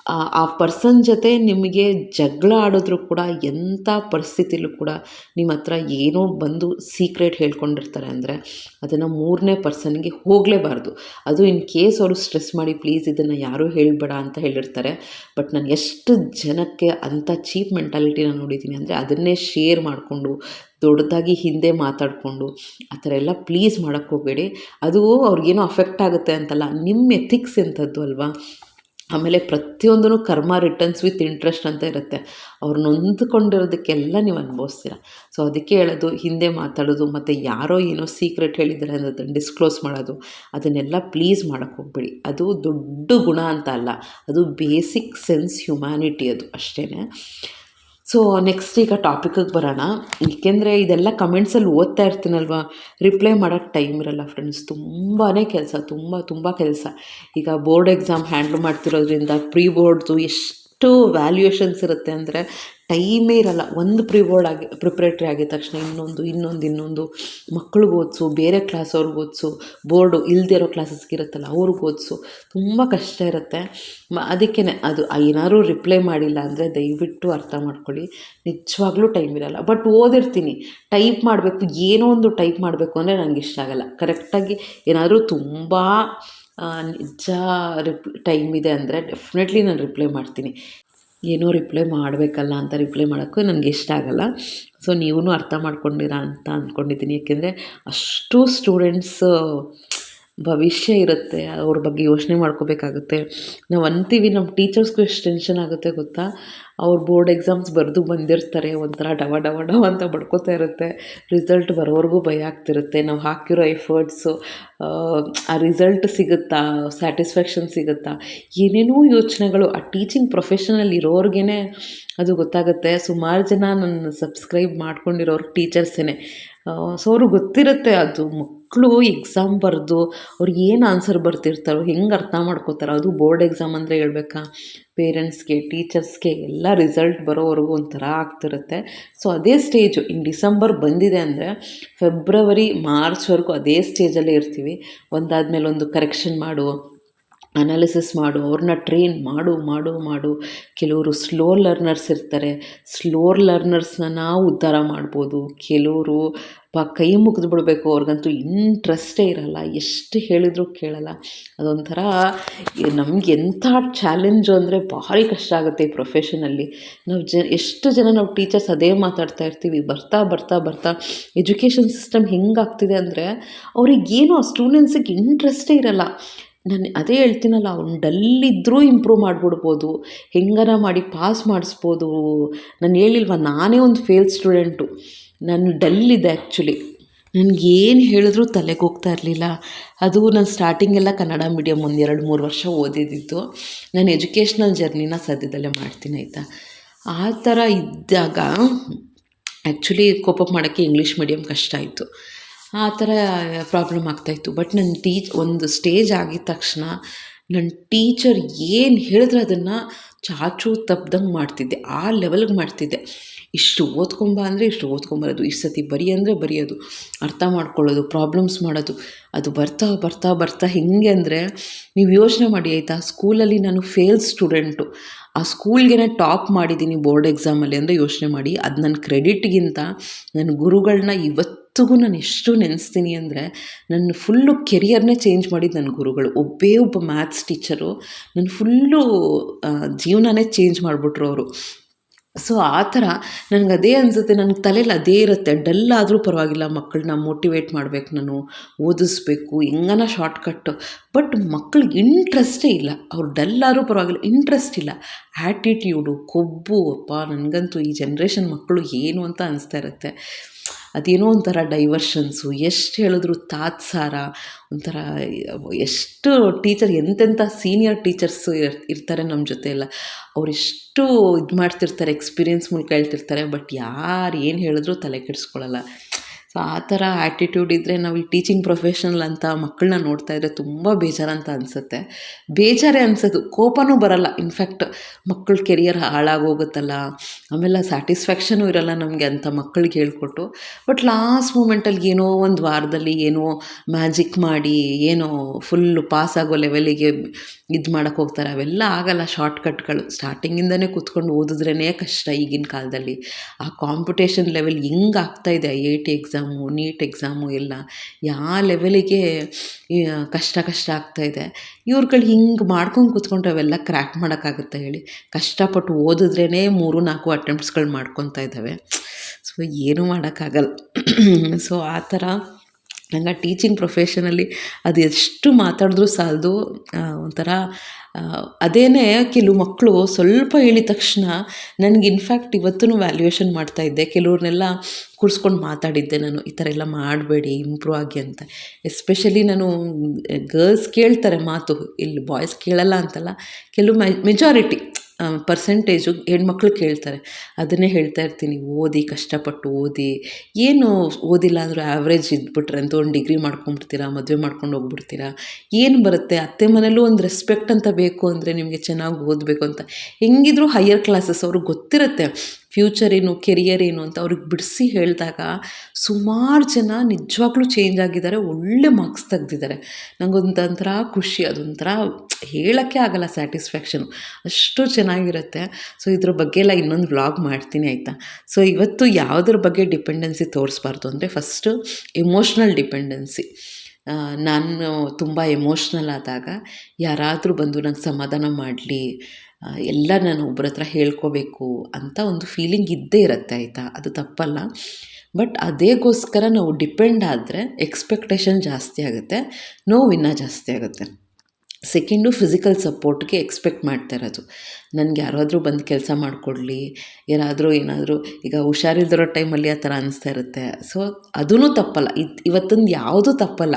ಆ ಪರ್ಸನ್ ಜೊತೆ ನಿಮಗೆ ಜಗಳ ಆಡಿದ್ರು ಕೂಡ ಎಂಥ ಪರಿಸ್ಥಿತಿಲೂ ಕೂಡ ನಿಮ್ಮ ಹತ್ರ ಏನೋ ಬಂದು ಸೀಕ್ರೆಟ್ ಹೇಳ್ಕೊಂಡಿರ್ತಾರೆ ಅಂದರೆ ಅದನ್ನು ಮೂರನೇ ಪರ್ಸನ್ಗೆ ಹೋಗಲೇಬಾರ್ದು. ಅದು ಇನ್ ಕೇಸ್ ಅವರು ಸ್ಟ್ರೆಸ್ ಮಾಡಿ ಪ್ಲೀಸ್ ಇದನ್ನು ಯಾರೂ ಹೇಳಬೇಡ ಅಂತ ಹೇಳಿರ್ತಾರೆ. ಬಟ್ ನಾನು ಎಷ್ಟು ಜನಕ್ಕೆ ಅಂಥ ಚೀಪ್ ಮೆಂಟಾಲಿಟಿನ ನೋಡಿದ್ದೀನಿ ಅಂದರೆ ಅದನ್ನೇ ಶೇರ್ ಮಾಡಿಕೊಂಡು, ದೊಡ್ಡದಾಗಿ ಹಿಂದೆ ಮಾತಾಡಿಕೊಂಡು, ಆ ಥರ ಎಲ್ಲ ಪ್ಲೀಸ್ ಮಾಡೋಕ್ಕೆ ಹೋಗಬೇಡಿ. ಅದು ಅವ್ರಿಗೇನೋ ಅಫೆಕ್ಟ್ ಆಗುತ್ತೆ ಅಂತಲ್ಲ ನಿಮ್ಮ ಎಥಿಕ್ಸ್ ಎಂಥದ್ದು ಅಲ್ವಾ? ಆಮೇಲೆ ಪ್ರತಿಯೊಂದೂ ಕರ್ಮ ರಿಟರ್ನ್ಸ್ ವಿತ್ ಇಂಟ್ರೆಸ್ಟ್ ಅಂತ ಇರುತ್ತೆ. ಅವ್ರು ನೊಂದ್ಕೊಂಡಿರೋದಕ್ಕೆಲ್ಲ ನೀವು ಅನುಭವಿಸ್ತೀರ. ಸೊ ಅದಕ್ಕೆ ಹೇಳೋದು, ಹಿಂದೆ ಮಾತಾಡೋದು, ಮತ್ತು ಯಾರೋ ಏನೋ ಸೀಕ್ರೆಟ್ ಹೇಳಿದ್ದಾರೆ ಅನ್ನೋದನ್ನು ಡಿಸ್ಕ್ಲೋಸ್ ಮಾಡೋದು, ಅದನ್ನೆಲ್ಲ ಪ್ಲೀಸ್ ಮಾಡೋಕ್ಕೆ ಹೋಗ್ಬೇಡಿ. ಅದು ದೊಡ್ಡ ಗುಣ ಅಂತ ಅಲ್ಲ, ಅದು ಬೇಸಿಕ್ ಸೆನ್ಸ್ ಹ್ಯುಮ್ಯಾನಿಟಿ ಅದು ಅಷ್ಟೇ ಸೊ ನೆಕ್ಸ್ಟ್ ಈಗ ಟಾಪಿಕಿಗೆ ಬರೋಣ. ಏಕೆಂದರೆ ಇದೆಲ್ಲ ಕಮೆಂಟ್ಸಲ್ಲಿ ಓದ್ತಾ ಇರ್ತೀನಲ್ವ? ರಿಪ್ಲೈ ಮಾಡೋಕ್ಕೆ ಟೈಮ್ ಇರಲ್ಲ ಫ್ರೆಂಡ್ಸ್ ತುಂಬಾ ಕೆಲಸ, ತುಂಬ ತುಂಬ ಕೆಲಸ. ಈಗ ಬೋರ್ಡ್ ಎಕ್ಸಾಮ್ ಹ್ಯಾಂಡ್ಲ್ ಮಾಡ್ತಿರೋದ್ರಿಂದ ಪ್ರೀ ಬೋರ್ಡ್ದು ಎಷ್ಟು ವ್ಯಾಲ್ಯೂಯೇಷನ್ಸ್ ಇರುತ್ತೆ ಅಂದರೆ ಟೈಮೇ ಇರಲ್ಲ. ಒಂದು ಪ್ರಿವರ್ಡ್ ಆಗಿ, ಪ್ರಿಪ್ರೇಟ್ರಿ ಆಗಿದ ತಕ್ಷಣ ಇನ್ನೊಂದು ಇನ್ನೊಂದು ಇನ್ನೊಂದು. ಮಕ್ಳಿಗೆ ಓದಿಸು, ಬೇರೆ ಕ್ಲಾಸ್ ಅವ್ರಿಗೆ ಓದಿಸು, ಬೋರ್ಡು ಇಲ್ಲದೇ ಇರೋ ಕ್ಲಾಸಸ್ಗೆ ಇರುತ್ತಲ್ಲ, ಅವ್ರಿಗೆ ಓದಿಸು. ತುಂಬ ಕಷ್ಟ ಇರುತ್ತೆ. ಮ ಅದಕ್ಕೇ ಅದು ಏನಾದರೂ ರಿಪ್ಲೈ ಮಾಡಿಲ್ಲ ಅಂದರೆ ದಯವಿಟ್ಟು ಅರ್ಥ ಮಾಡ್ಕೊಳ್ಳಿ. ನಿಜವಾಗ್ಲೂ ಟೈಮ್ ಇರಲ್ಲ. ಬಟ್ ಓದಿರ್ತೀನಿ. ಟೈಪ್ ಮಾಡಬೇಕು, ಏನೋ ಒಂದು ಟೈಪ್ ಮಾಡಬೇಕು ಅಂದರೆ ನನಗೆ ಇಷ್ಟ ಆಗಲ್ಲ. ಕರೆಕ್ಟಾಗಿ ಏನಾದರೂ ತುಂಬ ನಿಜ ರಿಪ್ ಟೈಮ್ ಇದೆ ಅಂದರೆ ಡೆಫಿನೆಟ್ಲಿ ನಾನು ರಿಪ್ಲೈ ಮಾಡ್ತೀನಿ. ಏನೋ ರಿಪ್ಲೈ ಮಾಡಬೇಕಲ್ಲ ಅಂತ ರಿಪ್ಲೈ ಮಾಡೋಕ್ಕೂ ನನಗೆ ಇಷ್ಟ ಆಗಲ್ಲ. ಸೊ ನೀವೂ ಅರ್ಥ ಮಾಡ್ಕೊಂಡಿರ ಅಂತ ಅಂದ್ಕೊಂಡಿದ್ದೀನಿ ಏಕೆಂದರೆ ಅಷ್ಟು ಸ್ಟೂಡೆಂಟ್ಸು ಭವಿಷ್ಯ ಇರುತ್ತೆ, ಅವ್ರ ಬಗ್ಗೆ ಯೋಚನೆ ಮಾಡ್ಕೋಬೇಕಾಗುತ್ತೆ. ನಾವು ಅಂತೀವಿ ನಮ್ಮ ಟೀಚರ್ಸ್ಗೂ ಎಷ್ಟು ಟೆನ್ಷನ್ ಆಗುತ್ತೆ ಗೊತ್ತಾ? ಅವ್ರ ಬೋರ್ಡ್ ಎಕ್ಸಾಮ್ಸ್ ಬರೆದು ಬಂದಿರ್ತಾರೆ, ಒಂಥರ ಡವ ಡವ ಡವ ಅಂತ ಬಡ್ಕೋತಾ ಇರುತ್ತೆ. ರಿಸಲ್ಟ್ ಬರೋವರೆಗೂ ಭಯ ಆಗ್ತಿರುತ್ತೆ. ನಾವು ಹಾಕಿರೋ ಎಫರ್ಟ್ಸು ಆ ರಿಸಲ್ಟ್ ಸಿಗುತ್ತಾ? ಸ್ಯಾಟಿಸ್ಫ್ಯಾಕ್ಷನ್ ಸಿಗುತ್ತಾ? ಏನೇನೋ ಯೋಚನೆಗಳು, ಆ ಟೀಚಿಂಗ್ ಪ್ರೊಫೆಷನಲ್ಲಿ ಇರೋರ್ಗೇ ಅದು ಗೊತ್ತಾಗುತ್ತೆ. ಸುಮಾರು ಜನ ನನ್ನ ಸಬ್ಸ್ಕ್ರೈಬ್ ಮಾಡ್ಕೊಂಡಿರೋರು ಟೀಚರ್ಸೇ ಸೊ ಅವ್ರಿಗೆ ಗೊತ್ತಿರುತ್ತೆ ಅದು ಮಕ್ಕಳು ಎಕ್ಸಾಮ್ ಬರೆದು ಅವ್ರಿಗೆ ಏನು ಆನ್ಸರ್ ಬರ್ತಿರ್ತಾರೋ, ಹೆಂಗೆ ಅರ್ಥ ಮಾಡ್ಕೋತಾರೋ, ಅದು ಬೋರ್ಡ್ ಎಕ್ಸಾಮ್ ಅಂದರೆ ಹೇಳ್ಬೇಕಾ? ಪೇರೆಂಟ್ಸ್ಗೆ ಟೀಚರ್ಸ್ಗೆ ಎಲ್ಲ ರಿಸಲ್ಟ್ ಬರೋವರೆಗೂ ಒಂಥರ ಆಗ್ತಿರುತ್ತೆ. ಸೊ ಅದೇ ಸ್ಟೇಜು ಇನ್ನು ಡಿಸೆಂಬರ್ ಬಂದಿದೆ ಅಂದರೆ ಫೆಬ್ರವರಿ ಮಾರ್ಚ್ವರೆಗೂ ಅದೇ ಸ್ಟೇಜಲ್ಲೇ ಇರ್ತೀವಿ. ಒಂದಾದ್ಮೇಲೆ ಒಂದು ಕರೆಕ್ಷನ್ ಮಾಡು. ಅನಾಲಿಸಿಸ್ ಮಾಡು ಅವ್ರನ್ನ ಟ್ರೈನ್ ಮಾಡು ಮಾಡು ಮಾಡು. ಕೆಲವರು ಸ್ಲೋ ಲರ್ನರ್ಸ್ ಇರ್ತಾರೆ. ಸ್ಲೋ ಲರ್ನರ್ಸ್ನ ನಾವು ಉದ್ಧಾರ ಮಾಡ್ಬೋದು. ಕೆಲವರು ಪ ಕೈ ಮುಗಿದು ಬಿಡಬೇಕು, ಅವ್ರಿಗಂತೂ ಇಂಟ್ರೆಸ್ಟೇ ಇರಲ್ಲ. ಎಷ್ಟು ಹೇಳಿದರೂ ಕೇಳಲ್ಲ. ಅದೊಂಥರ ನಮ್ಗೆ ಎಂಥ ಚಾಲೆಂಜು ಅಂದರೆ ಭಾರಿ ಕಷ್ಟ ಆಗುತ್ತೆ ಈ ಪ್ರೊಫೆಷನಲ್ಲಿ ನಾವು ಜ, ಎಷ್ಟು ಜನ ನಾವು ಟೀಚರ್ಸ್ ಅದೇ ಮಾತಾಡ್ತಾ ಇರ್ತೀವಿ, ಬರ್ತಾ ಬರ್ತಾ ಬರ್ತಾ. ಎಜುಕೇಷನ್ ಸಿಸ್ಟಮ್ ಹೆಂಗಾಗ್ತಿದೆ ಅಂದರೆ ಅವ್ರಿಗೇನು ಆ ಸ್ಟೂಡೆಂಟ್ಸಿಗೆ ಇಂಟ್ರೆಸ್ಟೇ ಇರಲ್ಲ. ನಾನು ಅದೇ ಹೇಳ್ತೀನಲ್ಲ, ಅವ್ನು ಡಲ್ಲಿದ್ದರೂ ಇಂಪ್ರೂವ್ ಮಾಡಿಬಿಡ್ಬೋದು, ಹೆಂಗನ ಮಾಡಿ ಪಾಸ್ ಮಾಡಿಸ್ಬೋದು. ನಾನು ಹೇಳಿಲ್ವ, ನಾನೇ ಒಂದು ಫೇಲ್ ಸ್ಟೂಡೆಂಟು ನಾನು ಡಲ್ಲಿದೆ ಆ್ಯಕ್ಚುಲಿ ಏನು ಹೇಳಿದ್ರೂ ತಲೆಗೆ ಹೋಗ್ತಾ ಇರಲಿಲ್ಲ. ಅದು ನಾನು ಸ್ಟಾರ್ಟಿಂಗೆಲ್ಲ ಕನ್ನಡ ಮೀಡಿಯಮ್ ಒಂದು ಎರಡು ಮೂರು ವರ್ಷ ಓದಿದ್ದಿತ್ತು ನಾನು ಎಜುಕೇಷ್ನಲ್ ಜರ್ನಿನ ಸದ್ಯದಲ್ಲೇ ಮಾಡ್ತೀನಿ, ಆಯಿತಾ? ಆ ಥರ ಇದ್ದಾಗ ಆ್ಯಕ್ಚುಲಿ ಕೋಪಪ್ ಮಾಡೋಕ್ಕೆ ಇಂಗ್ಲೀಷ್ ಮೀಡಿಯಮ್ ಕಷ್ಟ ಆಯಿತು. ಆ ಥರ ಪ್ರಾಬ್ಲಮ್ ಆಗ್ತಾಯಿತ್ತು ಬಟ್ ನನ್ನ ಟೀಚ್ ಒಂದು ಸ್ಟೇಜ್ ಆಗಿದ ತಕ್ಷಣ ನನ್ನ ಟೀಚರ್ ಏನು ಹೇಳಿದ್ರೆ ಅದನ್ನು ಚಾಚೂ ತಪ್ದಂಗೆ ಮಾಡ್ತಿದ್ದೆ. ಆ ಲೆವೆಲ್ಗೆ ಮಾಡ್ತಿದ್ದೆ. ಇಷ್ಟು ಓದ್ಕೊಂಬ ಅಂದರೆ ಇಷ್ಟು ಓದ್ಕೊಂಬರೋದು ಇಷ್ಟು ಸತಿ ಬರಿ ಅಂದರೆ ಬರೆಯೋದು. ಅರ್ಥ ಮಾಡ್ಕೊಳ್ಳೋದು ಪ್ರಾಬ್ಲಮ್ಸ್ ಮಾಡೋದು. ಅದು ಬರ್ತಾ ಬರ್ತಾ ಬರ್ತಾ ಹೇಗೆ ಅಂದರೆ ನೀವು ಯೋಚನೆ ಮಾಡಿ ಆಯಿತಾ? ಸ್ಕೂಲಲ್ಲಿ ನಾನು ಫೇಲ್ ಸ್ಟೂಡೆಂಟು ಆ ಸ್ಕೂಲ್ಗೆ ಟಾಪ್ ಮಾಡಿದ್ದೀನಿ ಬೋರ್ಡ್ ಎಕ್ಸಾಮಲ್ಲಿ ಅಂದರೆ ಯೋಚನೆ ಮಾಡಿ. ಅದು ನನ್ನ ಕ್ರೆಡಿಟ್ಗಿಂತ ನನ್ನ ಗುರುಗಳನ್ನ ಇವತ್ತಿಗೂ ನಾನು ಎಷ್ಟು ನೆನೆಸ್ತೀನಿ ಅಂದರೆ ನನ್ನ ಫುಲ್ಲು ಕೆರಿಯರ್ನೇ ಚೇಂಜ್ ಮಾಡಿದ್ದು ನನ್ನ ಗುರುಗಳು. ಒಬ್ಬೇ ಒಬ್ಬ ಮ್ಯಾಥ್ಸ್ ಟೀಚರು ನನ್ನ ಫುಲ್ಲು ಜೀವನನೇ ಚೇಂಜ್ ಮಾಡಿಬಿಟ್ರು ಅವರು. ಸೊ ಆ ಥರ ನನಗೆ ಅದೇ ಅನಿಸುತ್ತೆ. ನನ್ನ ತಲೆಯಲ್ಲಿ ಅದೇ ಇರುತ್ತೆ. ಡಲ್ ಆದರೂ ಪರವಾಗಿಲ್ಲ. ಮಕ್ಕಳನ್ನ ಮೋಟಿವೇಟ್ ಮಾಡಬೇಕು ನಾನು. ಓದಿಸ್ಬೇಕು. ಹೆಂಗನ ಶಾರ್ಟ್ಕಟ್ಟು ಬಟ್ ಮಕ್ಳಿಗೆ ಇಂಟ್ರೆಸ್ಟೇ ಇಲ್ಲ. ಅವ್ರು ಡಲ್ ಆದರೂ ಪರವಾಗಿಲ್ಲ. ಇಂಟ್ರೆಸ್ಟ್ ಇಲ್ಲ. ಆ್ಯಟಿಟ್ಯೂಡು ಕೊಬ್ಬು. ಅಪ್ಪ, ನನಗಂತೂ ಈ ಜನ್ರೇಷನ್ ಮಕ್ಕಳು ಏನು ಅಂತ ಅನಿಸ್ತಾ ಇರುತ್ತೆ. ಅದೇನೋ ಒಂಥರ ಡೈವರ್ಷನ್ಸು ಎಷ್ಟು ಹೇಳಿದ್ರು ತಾತ್ಸಾರ, ಒಂಥರ, ಎಷ್ಟು ಟೀಚರ್ ಎಂತೆಂಥ ಸೀನಿಯರ್ ಟೀಚರ್ಸು ಇರ್ ಇರ್ತಾರೆ ನಮ್ಮ ಜೊತೆ ಎಲ್ಲ ಅವರೆಷ್ಟು ಇದು ಮಾಡ್ತಿರ್ತಾರೆ ಎಕ್ಸ್ಪೀರಿಯನ್ಸ್ ಮೂಲಕ ಹೇಳ್ತಿರ್ತಾರೆ ಬಟ್ ಯಾರು ಏನು ಹೇಳಿದ್ರು ತಲೆ ಕೆಡಿಸ್ಕೊಳ್ಳಲ್ಲ ಸೊ ಆ ಥರ ಆ್ಯಟಿಟ್ಯೂಡ್ ಇದ್ದರೆ ನಾವು ಈ ಟೀಚಿಂಗ್ ಪ್ರೊಫೆಷನಲ್ ಅಂತ ಮಕ್ಕಳನ್ನ ನೋಡ್ತಾ ಇದ್ದರೆ ತುಂಬ ಬೇಜಾರಂತ ಅನಿಸುತ್ತೆ. ಬೇಜಾರೇ ಅನಿಸೋದು. ಕೋಪನೂ ಬರಲ್ಲ. ಇನ್ಫ್ಯಾಕ್ಟ್ ಮಕ್ಕಳ ಕೆರಿಯರ್ ಹಾಳಾಗೋಗುತ್ತಲ್ಲ. ಆಮೇಲೆ ಸ್ಯಾಟಿಸ್ಫ್ಯಾಕ್ಷನೂ ಇರಲ್ಲ ನಮಗೆ ಅಂತ ಮಕ್ಕಳಿಗೆ ಹೇಳ್ಕೊಟ್ಟು. ಬಟ್ ಲಾಸ್ಟ್ ಮೂಮೆಂಟಲ್ಲಿ ಏನೋ ಒಂದು ವಾರದಲ್ಲಿ ಏನೋ ಮ್ಯಾಜಿಕ್ ಮಾಡಿ, ಏನೋ ಫುಲ್ಲು ಪಾಸ್ ಆಗೋ ಲೆವೆಲಿಗೆ ಇದು ಮಾಡೋಕ್ಕೆ ಹೋಗ್ತಾರೆ. ಅವೆಲ್ಲ ಆಗಲ್ಲ ಶಾರ್ಟ್ಕಟ್ಗಳು ಸ್ಟಾರ್ಟಿಂಗಿಂದನೇ ಕೂತ್ಕೊಂಡು ಓದಿದ್ರೇ ಕಷ್ಟ ಈಗಿನ ಕಾಲದಲ್ಲಿ. ಆ ಕಾಂಪಿಟೇಷನ್ ಲೆವೆಲ್ ಹೆಂಗೆ ಆಗ್ತಾಯಿದೆ I I T NEET exam ಎಲ್ಲ ಯಾವ ಲೆವೆಲಿಗೆ ಕಷ್ಟ ಕಷ್ಟ ಆಗ್ತಾಯಿದೆ ಇವ್ರುಗಳು ಹಿಂಗೆ ಮಾಡ್ಕೊಂಡು ಕೂತ್ಕೊಂಡ್ರೆ ಅವೆಲ್ಲ ಕ್ರ್ಯಾಕ್ ಮಾಡೋಕ್ಕಾಗುತ್ತೆ ಹೇಳಿ? ಕಷ್ಟಪಟ್ಟು ಓದಿದ್ರೇ ಮೂರು ನಾಲ್ಕು ಅಟೆಂಪ್ಟ್ಸ್ಗಳು ಮಾಡ್ಕೊತಾ ಇದ್ದಾವೆ. ಸೊ ಏನೂ ಮಾಡೋಕ್ಕಾಗಲ್ಲ. ಸೊ ಆ ಥರ ನಂಗೆ ಟೀಚಿಂಗ್ ಪ್ರೊಫೆಷನಲ್ಲಿ ಅದು ಎಷ್ಟು ಮಾತಾಡಿದ್ರೂ ಸಾಲದು ಒಂಥರ ಅದೇ ಕೆಲವು ಮಕ್ಕಳು ಸ್ವಲ್ಪ ಹೇಳಿದ ತಕ್ಷಣ ನನಗೆ ಇನ್ಫ್ಯಾಕ್ಟ್ ಇವತ್ತೂ ವ್ಯಾಲ್ಯೂಯೇಷನ್ ಮಾಡ್ತಾಯಿದ್ದೆ ಕೆಲವ್ರನ್ನೆಲ್ಲ ಕೂರಿಸ್ಕೊಂಡು ಮಾತಾಡಿದ್ದೆ ನಾನು, ಈ ಥರ ಎಲ್ಲ ಮಾಡಬೇಡಿ ಇಂಪ್ರೂವ್ ಆಗಿ ಅಂತ. ಎಸ್ಪೆಷಲಿ ನಾನು ಗರ್ಲ್ಸ್ ಕೇಳ್ತಾರೆ ಮಾತು, ಇಲ್ಲಿ ಬಾಯ್ಸ್ ಕೇಳಲ್ಲ ಅಂತಲ್ಲ. ಕೆಲವು ಮೆಜಾರಿಟಿ ಪರ್ಸೆಂಟೇಜು ಹೆಣ್ಮಕ್ಳು ಕೇಳ್ತಾರೆ. ಅದನ್ನೇ ಹೇಳ್ತಾ ಇರ್ತೀನಿ, ಓದಿ, ಕಷ್ಟಪಟ್ಟು ಓದಿ. ಏನು ಓದಿಲ್ಲ ಅಂದರೂ ಆ್ಯಾವ್ರೇಜ್ ಇದ್ಬಿಟ್ರೆ ಅಂತ ಒಂದು ಡಿಗ್ರಿ ಮಾಡ್ಕೊಂಡ್ಬಿಡ್ತೀರಾ, ಮದುವೆ ಮಾಡ್ಕೊಂಡು ಹೋಗ್ಬಿಡ್ತೀರಾ? ಏನು ಬರುತ್ತೆ? ಅತ್ತೆ ಮನೇಲೂ ಒಂದು ರೆಸ್ಪೆಕ್ಟ್ ಅಂತ ಬೇಕು ಅಂದರೆ ನಿಮಗೆ ಚೆನ್ನಾಗಿ ಓದಬೇಕು ಅಂತ. ಹೆಂಗಿದ್ರು ಹೈಯರ್ ಕ್ಲಾಸಸ್ ಅವ್ರಿಗೆ ಗೊತ್ತಿರುತ್ತೆ. ಫ್ಯೂಚರ್ ಏನು ಕೆರಿಯರ್ ಏನು ಅಂತ ಅವ್ರಿಗೆ ಬಿಡಿಸಿ ಹೇಳಿದಾಗ ಸುಮಾರು ಜನ ನಿಜವಾಗ್ಲೂ ಚೇಂಜ್ ಆಗಿದ್ದಾರೆ, ಒಳ್ಳೆ ಮಾರ್ಕ್ಸ್ ತೆಗ್ದಿದ್ದಾರೆ. ನನಗೊಂಥರ ಖುಷಿ, ಅದೊಂಥರ ಹೇಳೋಕ್ಕೆ ಆಗಲ್ಲ ಸ್ಯಾಟಿಸ್ಫ್ಯಾಕ್ಷನು ಅಷ್ಟು ಚೆನ್ನಾಗಿರುತ್ತೆ. ಸೊ ಇದ್ರ ಬಗ್ಗೆ ಎಲ್ಲ ಇನ್ನೊಂದು ವ್ಲಾಗ್ ಮಾಡ್ತೀನಿ, ಆಯಿತಾ? ಸೊ ಇವತ್ತು ಯಾವುದ್ರ ಬಗ್ಗೆ ಡಿಪೆಂಡೆನ್ಸಿ ತೋರಿಸ್ಬಾರ್ದು ಅಂದರೆ ಫಸ್ಟು ಎಮೋಷ್ನಲ್ ಡಿಪೆಂಡೆನ್ಸಿ ನಾನು ತುಂಬ ಎಮೋಷ್ನಲ್ ಆದಾಗ, ಯಾರಾದರೂ ಬಂದು ನಂಗೆ ಸಮಾಧಾನ ಮಾಡಲಿ ಎಲ್ಲ ನಾನು ಒಬ್ಬರ ಹತ್ರ ಹೇಳ್ಕೋಬೇಕು ಅಂತ ಒಂದು ಫೀಲಿಂಗ್ ಇದ್ದೇ ಇರುತ್ತೆ ಆಯಿತಾ? ಅದು ತಪ್ಪಲ್ಲ. ಬಟ್ ಅದೇಗೋಸ್ಕರ ನಾವು ಡಿಪೆಂಡ್ ಆದರೆ ಎಕ್ಸ್ಪೆಕ್ಟೇಷನ್ ಜಾಸ್ತಿ ಆಗುತ್ತೆ ನೋವು ಇನ್ನೂ ಜಾಸ್ತಿ ಆಗುತ್ತೆ. ಸೆಕೆಂಡು ಫಿಸಿಕಲ್ ಸಪೋರ್ಟ್ಗೆ ಎಕ್ಸ್ಪೆಕ್ಟ್ ಮಾಡ್ತಾ ಇರೋದು. ನನಗೆ ಯಾರಾದರೂ ಬಂದು ಕೆಲಸ ಮಾಡಿಕೊಡ್ಲಿ, ಏನಾದರೂ ಏನಾದರೂ, ಈಗ ಹುಷಾರಿಲ್ದಿರೋ ಟೈಮಲ್ಲಿ ಆ ಥರ ಅನಿಸ್ತಾ ಇರುತ್ತೆ. ಸೊ ಅದೂ ತಪ್ಪಲ್ಲ. ಇದು, ಇವತ್ತಿಂದು ಯಾವುದೂ ತಪ್ಪಲ್ಲ.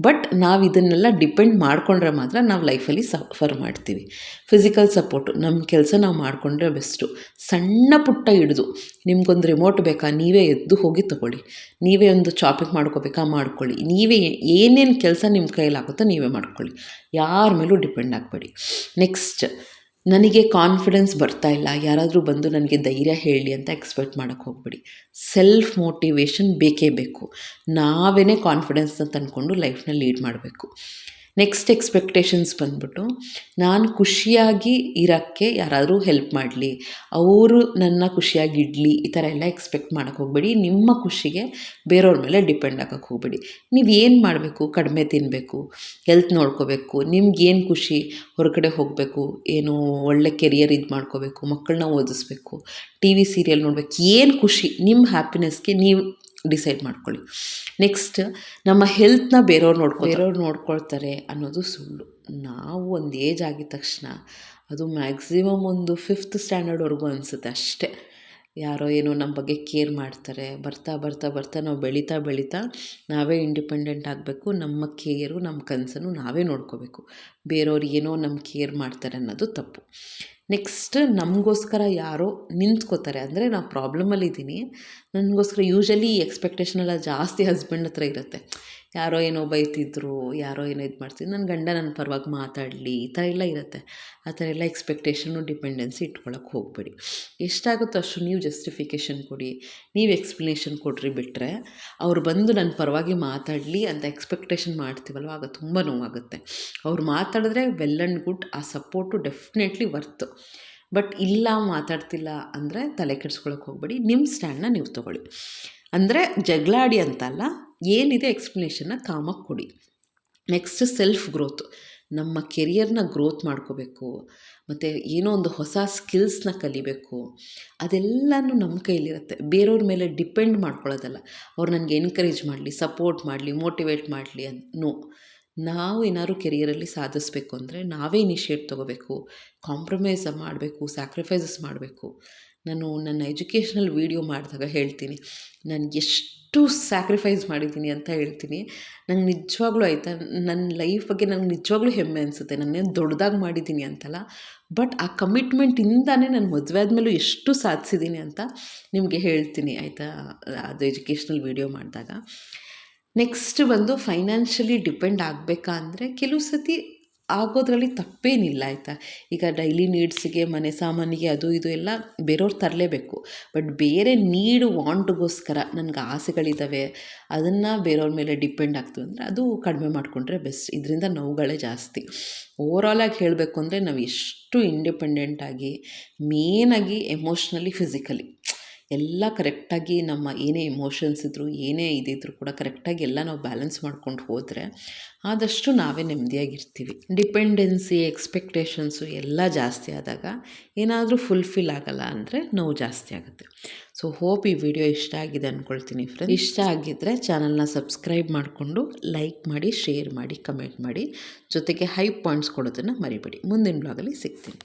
ಬಟ್ ನಾವು ಇದನ್ನೆಲ್ಲ ಡಿಪೆಂಡ್ ಮಾಡಿಕೊಂಡ್ರೆ ಮಾತ್ರ ನಾವು ಲೈಫಲ್ಲಿ ಸಫರ್ ಮಾಡ್ತೀವಿ. ಫಿಸಿಕಲ್ ಸಪೋರ್ಟು ನಮ್ಮ ಕೆಲಸ ನಾವು ಮಾಡಿಕೊಂಡ್ರೆ ಬೆಸ್ಟು ಸಣ್ಣ ಪುಟ್ಟ ಹಿಡಿದು, ನಿಮ್ಗೊಂದು ರಿಮೋಟ್ ಬೇಕಾ, ನೀವೇ ಎದ್ದು ಹೋಗಿ ತೊಗೊಳ್ಳಿ. ನೀವೇ ಒಂದು ಶಾಪಿಂಗ್ ಮಾಡ್ಕೋಬೇಕಾ, ಮಾಡ್ಕೊಳ್ಳಿ. ನೀವೇ ಏನೇನು ಕೆಲಸ ನಿಮ್ಮ ಕೈಲಾಗುತ್ತೋ ನೀವೇ ಮಾಡ್ಕೊಳ್ಳಿ. ಯಾರ ಮೇಲೂ ಡಿಪೆಂಡ್ ಆಗಬೇಡಿ. ನೆಕ್ಸ್ಟ್ ನನಗೆ ಕಾನ್ಫಿಡೆನ್ಸ್ ಬರ್ತಾ ಇಲ್ಲ. ಯಾರಾದರೂ ಬಂದು ನನಗೆ ಧೈರ್ಯ ಹೇಳಿ ಅಂತ ಎಕ್ಸ್ಪೆಕ್ಟ್ ಮಾಡೋಕ್ಕೆ ಹೋಗ್ಬೇಡಿ. ಸೆಲ್ಫ್ ಮೋಟಿವೇಶನ್ ಬೇಕೇ ಬೇಕು. ನಾವೇ ಕಾನ್ಫಿಡೆನ್ಸ್ನ ತಂದ್ಕೊಂಡು ಲೈಫ್ನ ಲೀಡ್ ಮಾಡಬೇಕು. ನೆಕ್ಸ್ಟ್ ಎಕ್ಸ್ಪೆಕ್ಟೇಷನ್ಸ್ ಬಂದ್ಬಿಟ್ಟು, ನಾನು ಖುಷಿಯಾಗಿ ಇರೋಕ್ಕೆ ಯಾರಾದರೂ ಹೆಲ್ಪ್ ಮಾಡಲಿ, ಅವರು ನನ್ನ ಖುಷಿಯಾಗಿ ಇಡಲಿ, ಈ ಥರ ಎಲ್ಲ ಎಕ್ಸ್ಪೆಕ್ಟ್ ಮಾಡೋಕ್ಕೆ ಹೋಗಬೇಡಿ. ನಿಮ್ಮ ಖುಷಿಗೆ ಬೇರೆಯವ್ರ ಮೇಲೆ ಡಿಪೆಂಡ್ ಆಗೋಕ್ಕೆ ಹೋಗಬೇಡಿ. ನೀವು ಏನು ಮಾಡಬೇಕು? ಕಡಿಮೆ ತಿನ್ನಬೇಕು ಹೆಲ್ತ್ ನೋಡ್ಕೋಬೇಕು ನಿಮ್ಗೇನು ಖುಷಿ? ಹೊರಗಡೆ ಹೋಗಬೇಕು, ಏನು ಒಳ್ಳೆ ಕೆರಿಯರ್ ಇದು ಮಾಡ್ಕೋಬೇಕು ಮಕ್ಕಳನ್ನ ಓದಿಸ್ಬೇಕು ಟಿ ವಿ ಸೀರಿಯಲ್ ನೋಡ್ಬೇಕು, ಏನು ಖುಷಿ? ನಿಮ್ಮ ಹ್ಯಾಪಿನೆಸ್ಗೆ ನೀವು ಡಿಸೈಡ್ ಮಾಡ್ಕೊಳ್ಳಿ. ನೆಕ್ಸ್ಟ್ ನಮ್ಮ ಹೆಲ್ತ್ನ ಬೇರೆಯವ್ರು ನೋಡ್ಕೊ ಬೇರೆಯವ್ರು ನೋಡ್ಕೊಳ್ತಾರೆ ಅನ್ನೋದು ಸುಳ್ಳು. ನಾವು ಒಂದು ಏಜ್ ಆಗಿದ ತಕ್ಷಣ ಅದು ಮ್ಯಾಕ್ಸಿಮಮ್ ಒಂದು ಫಿಫ್ತ್ ಸ್ಟ್ಯಾಂಡರ್ಡ್ವರೆಗೂ ಅನಿಸುತ್ತೆ ಅಷ್ಟೇ. ಯಾರೋ ಏನೋ ನಮ್ಮ ಬಗ್ಗೆ ಕೇರ್ ಮಾಡ್ತಾರೆ. ಬರ್ತಾ ಬರ್ತಾ ಬರ್ತಾ ನಾವು ಬೆಳೀತಾ ಬೆಳೀತಾ ನಾವೇ ಇಂಡಿಪೆಂಡೆಂಟ್ ಆಗಬೇಕು. ನಮ್ಮ ಕೇರು ನಮ್ಮ ಕನಸನ್ನು ನಾವೇ ನೋಡ್ಕೋಬೇಕು. ಬೇರೆಯವ್ರು ಏನೋ ನಮ್ಮ ಕೇರ್ ಮಾಡ್ತಾರೆ ಅನ್ನೋದು ತಪ್ಪು. ನೆಕ್ಸ್ಟ್ ನಮಗೋಸ್ಕರ ಯಾರೋ ನಿಂತ್ಕೋತಾರೆ. ಅಂದರೆ ನಾವು ಪ್ರಾಬ್ಲಮಲ್ಲಿದ್ದೀನಿ ನನಗೋಸ್ಕರ ಯೂಶ್ವಲಿ ಎಕ್ಸ್ಪೆಕ್ಟೇಷನ್ ಎಲ್ಲ ಜಾಸ್ತಿ ಹಸ್ಬೆಂಡ್ ಹತ್ರ ಇರುತ್ತೆ. ಯಾರೋ ಏನೋ ಬೈತಿದ್ರು, ಯಾರೋ ಏನೋ ಇದು ಮಾಡ್ತಿದ್ರು ನನ್ನ ಗಂಡ ನನ್ನ ಪರವಾಗಿ ಮಾತಾಡಲಿ, ಈ ಥರ ಎಲ್ಲ ಇರುತ್ತೆ. ಆ ಥರ ಎಲ್ಲ ಎಕ್ಸ್ಪೆಕ್ಟೇಷನ್ನು ಡಿಪೆಂಡೆನ್ಸಿ ಇಟ್ಕೊಳಕ್ಕೆ ಹೋಗಬೇಡಿ. ಎಷ್ಟಾಗುತ್ತೋ ಅಷ್ಟು ನೀವು ಜಸ್ಟಿಫಿಕೇಷನ್ ಕೊಡಿ, ನೀವು ಎಕ್ಸ್ಪ್ಲನೇಷನ್ ಕೊಡ್ರಿ ಬಿಟ್ಟರೆ ಅವ್ರು ಬಂದು ನನ್ನ ಪರವಾಗಿ ಮಾತಾಡಲಿ ಅಂತ ಎಕ್ಸ್ಪೆಕ್ಟೇಷನ್ ಮಾಡ್ತೀವಲ್ವ, ಆಗ ತುಂಬ ನೋವಾಗುತ್ತೆ. ಅವ್ರು ಮಾತಾಡಿದ್ರೆ ವೆಲ್ ಆ್ಯಂಡ್ ಗುಡ್ ಆ ಸಪೋರ್ಟು ಡೆಫಿನೆಟ್ಲಿ ವರ್ತ್ ಬಟ್ ಇಲ್ಲ, ಮಾತಾಡ್ತಿಲ್ಲ ಅಂದರೆ ತಲೆ ಕೆಡ್ಸ್ಕೊಳಕ್ಕೆ ಹೋಗಬೇಡಿ ನಿಮ್ಮ ಸ್ಟ್ಯಾಂಡನ್ನ ನೀವು ತೊಗೊಳ್ಳಿ. ಅಂದರೆ ಜಗಳಾಡಿ ಅಂತಲ್ಲ ಏನಿದೆ ಎಕ್ಸ್ಪ್ಲನೇಷನ್ನ ಕಾಮಾಗಿ ಕೊಡಿ. ನೆಕ್ಸ್ಟ್ ಸೆಲ್ಫ್ ಗ್ರೋತ್ ನಮ್ಮ ಕೆರಿಯರ್ನ ಗ್ರೋತ್ ಮಾಡ್ಕೋಬೇಕು, ಮತ್ತು ಏನೋ ಒಂದು ಹೊಸ ಸ್ಕಿಲ್ಸ್ನ ಕಲಿಬೇಕು, ಅದೆಲ್ಲನೂ ನಮ್ಮ ಕೈಲಿರುತ್ತೆ. ಬೇರೆಯವ್ರ ಮೇಲೆ ಡಿಪೆಂಡ್ ಮಾಡ್ಕೊಳ್ಳೋದಲ್ಲ. ಅವ್ರು ನನಗೆ ಎನ್ಕರೇಜ್ ಮಾಡಲಿ ಸಪೋರ್ಟ್ ಮಾಡಲಿ ಮೋಟಿವೇಟ್ ಮಾಡಲಿ ನೋ ನಾವು ಏನಾದ್ರು ಕೆರಿಯರಲ್ಲಿ ಸಾಧಿಸ್ಬೇಕು ಅಂದರೆ ನಾವೇ ಇನಿಷಿಯೇಟ್ ತೊಗೋಬೇಕು ಕಾಂಪ್ರಮೈಸ್ ಮಾಡಬೇಕು ಸ್ಯಾಕ್ರಿಫೈಸಸ್ ಮಾಡಬೇಕು. ನಾನು ನನ್ನ ಎಜುಕೇಷ್ನಲ್ ವೀಡಿಯೋ ಮಾಡಿದಾಗ ಹೇಳ್ತೀನಿ. ನಾನು ಎಷ್ಟು ಸ್ಯಾಕ್ರಿಫೈಸ್ ಮಾಡಿದ್ದೀನಿ ಅಂತ ಹೇಳ್ತೀನಿ. ನಂಗೆ ನಿಜವಾಗ್ಲೂ ಆಯಿತಾ, ನನ್ನ ಲೈಫ್ ಬಗ್ಗೆ ನಂಗೆ ನಿಜವಾಗ್ಲೂ ಹೆಮ್ಮೆ ಅನಿಸುತ್ತೆ. ನಾನೇನು ದೊಡ್ಡದಾಗಿ ಮಾಡಿದ್ದೀನಿ ಅಂತಲ್ಲ, ಬಟ್ ಆ ಕಮಿಟ್ಮೆಂಟಿಂದನೇ ನಾನು ಮದುವೆ ಆದಮೇಲೂ ಎಷ್ಟು ಸಾಧಿಸಿದ್ದೀನಿ ಅಂತ ನಿಮಗೆ ಹೇಳ್ತೀನಿ ಆಯಿತಾ, ಅದು ಎಜುಕೇಷ್ನಲ್ ವೀಡಿಯೋ ಮಾಡಿದಾಗ. ನೆಕ್ಸ್ಟ್ ಬಂದು ಫೈನಾನ್ಷಿಯಲಿ ಡಿಪೆಂಡ್ ಆಗಬೇಕಾ ಅಂದರೆ ಕೆಲವು ಸತಿ ಆಗೋದ್ರಲ್ಲಿ ತಪ್ಪೇನಿಲ್ಲ, ಆಯಿತಾ? ಈಗ ಡೈಲಿ ನೀಡ್ಸಿಗೆ ಮನೆ ಸಾಮಾನಿಗೆ ಅದು ಇದು ಎಲ್ಲ ಬೇರೆಯವ್ರು ತರಲೇಬೇಕು. ಬಟ್ ಬೇರೆ ನೀಡು ವಾಂಟ್ಗೋಸ್ಕರ ನನಗೆ ಆಸೆಗಳಿದ್ದಾವೆ ಅದನ್ನು ಬೇರೆಯವ್ರ ಮೇಲೆ ಡಿಪೆಂಡ್ ಆಗ್ತೀವಿ ಅಂದರೆ ಅದು ಕಡಿಮೆ ಮಾಡಿಕೊಂಡ್ರೆ ಬೆಸ್ಟ್ ಇದರಿಂದ ನೋವುಗಳೇ ಜಾಸ್ತಿ. ಓವರಾಲಾಗಿ ಹೇಳಬೇಕು ಅಂದರೆ ನಾವು ಎಷ್ಟು ಇಂಡಿಪೆಂಡೆಂಟಾಗಿ ಮೇನಾಗಿ ಎಮೋಷ್ನಲಿ ಫಿಸಿಕಲಿ ಎಲ್ಲ ಕರೆಕ್ಟಾಗಿ ನಮ್ಮ ಏನೇ ಎಮೋಷನ್ಸ್ ಇದ್ದರೂ ಏನೇ ಇದಿದ್ರೂ ಕೂಡ ಕರೆಕ್ಟಾಗಿ ಎಲ್ಲ ನಾವು ಬ್ಯಾಲೆನ್ಸ್ ಮಾಡ್ಕೊಂಡು ಹೋದರೆ ಆದಷ್ಟು ನಾವೇ ನೆಮ್ಮದಿಯಾಗಿರ್ತೀವಿ. ಡಿಪೆಂಡೆನ್ಸಿ ಎಕ್ಸ್ಪೆಕ್ಟೇಷನ್ಸು ಎಲ್ಲ ಜಾಸ್ತಿ ಆದಾಗ ಏನಾದರೂ ಫುಲ್ಫಿಲ್ ಆಗಲ್ಲ ಅಂದರೆ ನೋವು ಜಾಸ್ತಿ ಆಗುತ್ತೆ. ಸೊ ಹೋಪ್ ಈ ವಿಡಿಯೋ ಇಷ್ಟ ಆಗಿದೆ ಅಂದ್ಕೊಳ್ತೀನಿ ಫ್ರೆಂಡ್ ಇಷ್ಟ ಆಗಿದ್ದರೆ ಚಾನಲ್ನ ಸಬ್ಸ್ಕ್ರೈಬ್ ಮಾಡಿಕೊಂಡು ಲೈಕ್ ಮಾಡಿ ಶೇರ್ ಮಾಡಿ ಕಮೆಂಟ್ ಮಾಡಿ. ಜೊತೆಗೆ ಹೈ ಪಾಯಿಂಟ್ಸ್ ಕೊಡೋದನ್ನು ಮರಿಬೇಡಿ. ಮುಂದಿನ ಬ್ಲಾಗಲ್ಲಿ ಸಿಗ್ತೀನಿ.